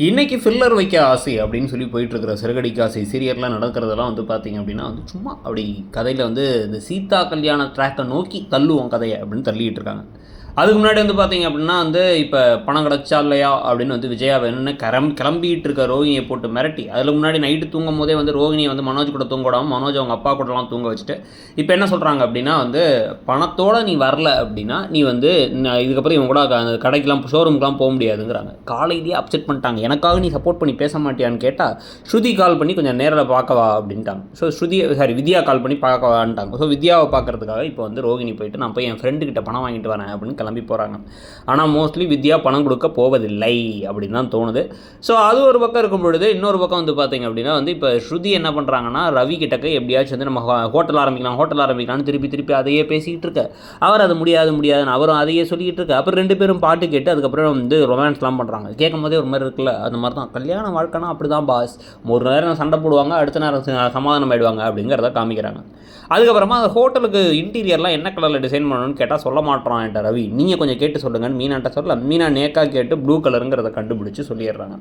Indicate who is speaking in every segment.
Speaker 1: இன்றைக்கி ஃபில்லர் வைக்க ஆசை அப்படின்னு சொல்லி போயிட்டுருக்கிற சிறுகடிக்காசை சீரியர்லாம் ஆசை சீரியல்லாம் நடக்கிறதெல்லாம் வந்து பார்த்தீங்க அப்படின்னா வந்து சும்மா அப்படி கதையில் வந்து இந்த சீதா கல்யாண ட்ராக்கை நோக்கி தள்ளுவோம் கதையை அப்படின்னு தள்ளிக்கிட்டு இருக்காங்க அதுக்கு முன்னாடி வந்து பார்த்தீங்க அப்படின்னா வந்து இப்போ பணம் கிடச்சா இல்லையா அப்படின்னு வந்து விஜயா வேணும்னு கிளம் கிளம்பிட்டு இருக்க ரோகிணியை போட்டு மிரட்டி. அதில் முன்னாடி நைட்டு தூங்கும் போதே வந்து ரோகிணியை வந்து மனோஜ் கூட தூங்கிடாம மனோஜ் அவங்க அப்பா கூடலாம் தூங்க வச்சுட்டு இப்போ என்ன சொல்கிறாங்க அப்படின்னா வந்து பணத்தோட நீ வரல அப்படின்னா நீ வந்து இதுக்கப்புறம் இவங்க கூட அந்த கடைக்கெலாம் ஷோரூம்க்கெலாம் போக முடியாதுங்கிறாங்க. காலையிலேயே அப்செட் பண்ணிட்டாங்க. எனக்காக நீ சப்போர்ட் பண்ணி பேச மாட்டியான்னு கேட்டால் ஸ்ருதி கால் பண்ணி கொஞ்சம் நேரில் பார்க்கவா அப்படின்ட்டாங்க. ஸோ ஸ்ருதி சாரி வித்யா கால் பண்ணி பார்க்கவான்ட்டாங்க ஸோ வித்யாவை பார்க்குறதுக்காக இப்போ வந்து ரோகிணி போயிட்டு நான் போய் என் ஃப்ரெண்டுக்கிட்ட பணம் வாங்கிட்டு வரேன் அப்படின்னு கிளம்பி போகிறாங்க ஆனால் மோஸ்ட்லி வித்யா பணம் கொடுக்க போவதில்லை அப்படின்னு தான் தோணுது. ஸோ அது ஒரு பக்கம் இருக்கும் பொழுது இன்னொரு பக்கம் வந்து பார்த்தீங்க அப்படின்னா வந்து இப்போ ஸ்ருதி என்ன பண்ணுறாங்கன்னா ரவி கிட்டக்க எப்படியாச்சும் வந்து நம்ம ஹோட்டல் ஆரம்பிக்கலாம் ஹோட்டல் ஆரம்பிக்கலாம்னு திருப்பி திருப்பி அதையே பேசிக்கிட்டு இருக்க. அவர் அது முடியாது முடியாதுன்னு அவரும் அதையே சொல்லிக்கிட்டு இருக்க. அப்புறம் ரெண்டு பேரும் பாட்டு கேட்டு அதுக்கப்புறம் வந்து ரொமான்ஸ்லாம் பண்ணுறாங்க கேட்கும் போதே ஒரு மாதிரி இருக்குல்ல அந்த மாதிரி தான். கல்யாண வாழ்க்கைனா அப்படி தான் பாஸ் ஒரு நேரம் சண்டை போடுவாங்க அடுத்த நேரம் சமாதானம் ஆயிடுவாங்க அப்படிங்கிறத காமிக்கிறாங்க. அதுக்கப்புறமா அந்த ஹோட்டலுக்கு இன்டீரியர்லாம் என்ன கலரில் டிசைன் பண்ணணும்னு கேட்டால் சொல்ல மாட்டோம் என்கிட்ட ரவி. நீங்கள் கொஞ்சம் கேட்டு சொல்லுங்கன்னு மீனாட்ட சொல்ல மீனா நேக்கா கேட்டு ப்ளூ கலருங்கிறத கண்டுபிடிச்சி சொல்லிடுறாங்க.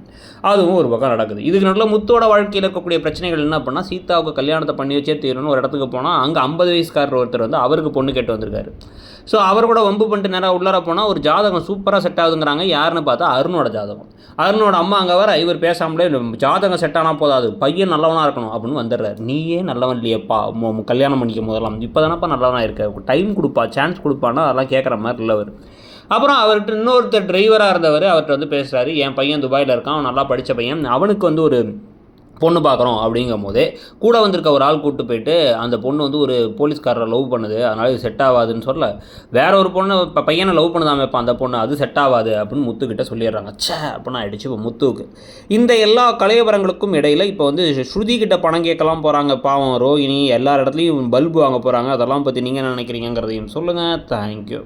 Speaker 1: அதுவும் ஒரு பக்கம் நடக்குது. இதுக்கு நல்ல முத்தோட வாழ்க்கையில் இருக்கக்கூடிய பிரச்சனைகள் என்ன பண்ணால் சீதாவுக்கு கல்யாணத்தை பண்ணி வச்சே தீரணும்னு ஒரு இடத்துக்கு போனால் அங்கே ஐம்பது வயசுக்காரர் ஒருத்தர் வந்து அவருக்கு பொண்ணு கேட்டு வந்திருக்காரு. ஸோ அவர் கூட வம்பு பண்ணிட்டு நேராக உள்ளார போனால் ஒரு ஜாதகம் சூப்பராக செட் ஆகுதுங்கிறாங்க. யாருன்னு பார்த்தா அருணோட ஜாதகம். அருணோட அம்மா அங்கே வர இவர் பேசாமலே ஜாதகம் செட் ஆனால் போதாது. பையன் நல்லவனாக இருக்கணும் அப்படின்னு வந்துடுறாரு. நீயே நல்லவன் இல்லையப்பா. கல்யாணம் பண்ணிக்க முதலாம். இப்போ தானப்பா நல்லவனாக இருக்க. டைம் கொடுப்பா சான்ஸ் கொடுப்பான்னா அதெல்லாம் கேட்குற மாதிரி இல்லை அவர். அப்புறம் அவர்கிட்ட இன்னொருத்தர் டிரைவராக இருந்தவர் அவர்கிட்ட வந்து பேசுகிறாரு என் பையன் துபாயில் இருக்கான். அவன் நல்லா படித்த பையன். அவனுக்கு வந்து ஒரு பொண்ணு பார்க்குறோம் அப்படிங்கும் போதே கூட வந்திருக்க ஒரு ஆள் கூப்பிட்டு போயிட்டு அந்த பொண்ணு வந்து ஒரு போலீஸ்காரரை லவ் பண்ணுது அதனால் இது செட் ஆகாதுன்னு சொல்ல வேற ஒரு பொண்ணு இப்போ பையனை லவ் பண்ணுதாம இப்போ அந்த பொண்ணு அது செட் ஆகாது அப்படின்னு முத்துக்கிட்ட சொல்லிடுறாங்க. ச்சே அப்படின்னு ஆகிடுச்சு இப்போ முத்துவுக்கு. இந்த எல்லா கலையபரங்களுக்கும் இடையில் இப்போ வந்து ஸ்ருதி கிட்ட பணம் கேட்கலாம் போகிறாங்க பாவம் ரோஹிணி எல்லா இடத்துலையும் பல்பு வாங்க போகிறாங்க அதெல்லாம் பற்றி நீங்கள் என்ன நினைக்கிறீங்கிறதையும் சொல்லுங்கள் தேங்க்யூ